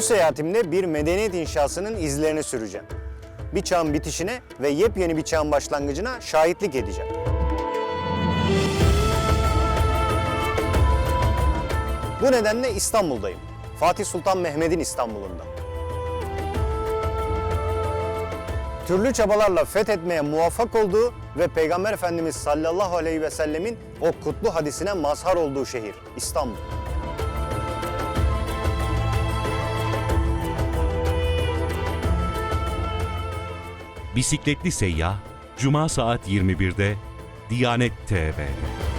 Bu seyahatimde bir medeniyet inşasının izlerini süreceğim. Bir çağın bitişine ve yepyeni bir çağın başlangıcına şahitlik edeceğim. Bu nedenle İstanbul'dayım. Fatih Sultan Mehmet'in İstanbul'unda. Türlü çabalarla fethetmeye muvaffak olduğu ve Peygamber Efendimiz sallallahu aleyhi ve sellemin o kutlu hadisine mazhar olduğu şehir İstanbul. Bisikletli Seyyah Cuma saat 21'de Diyanet TV'de.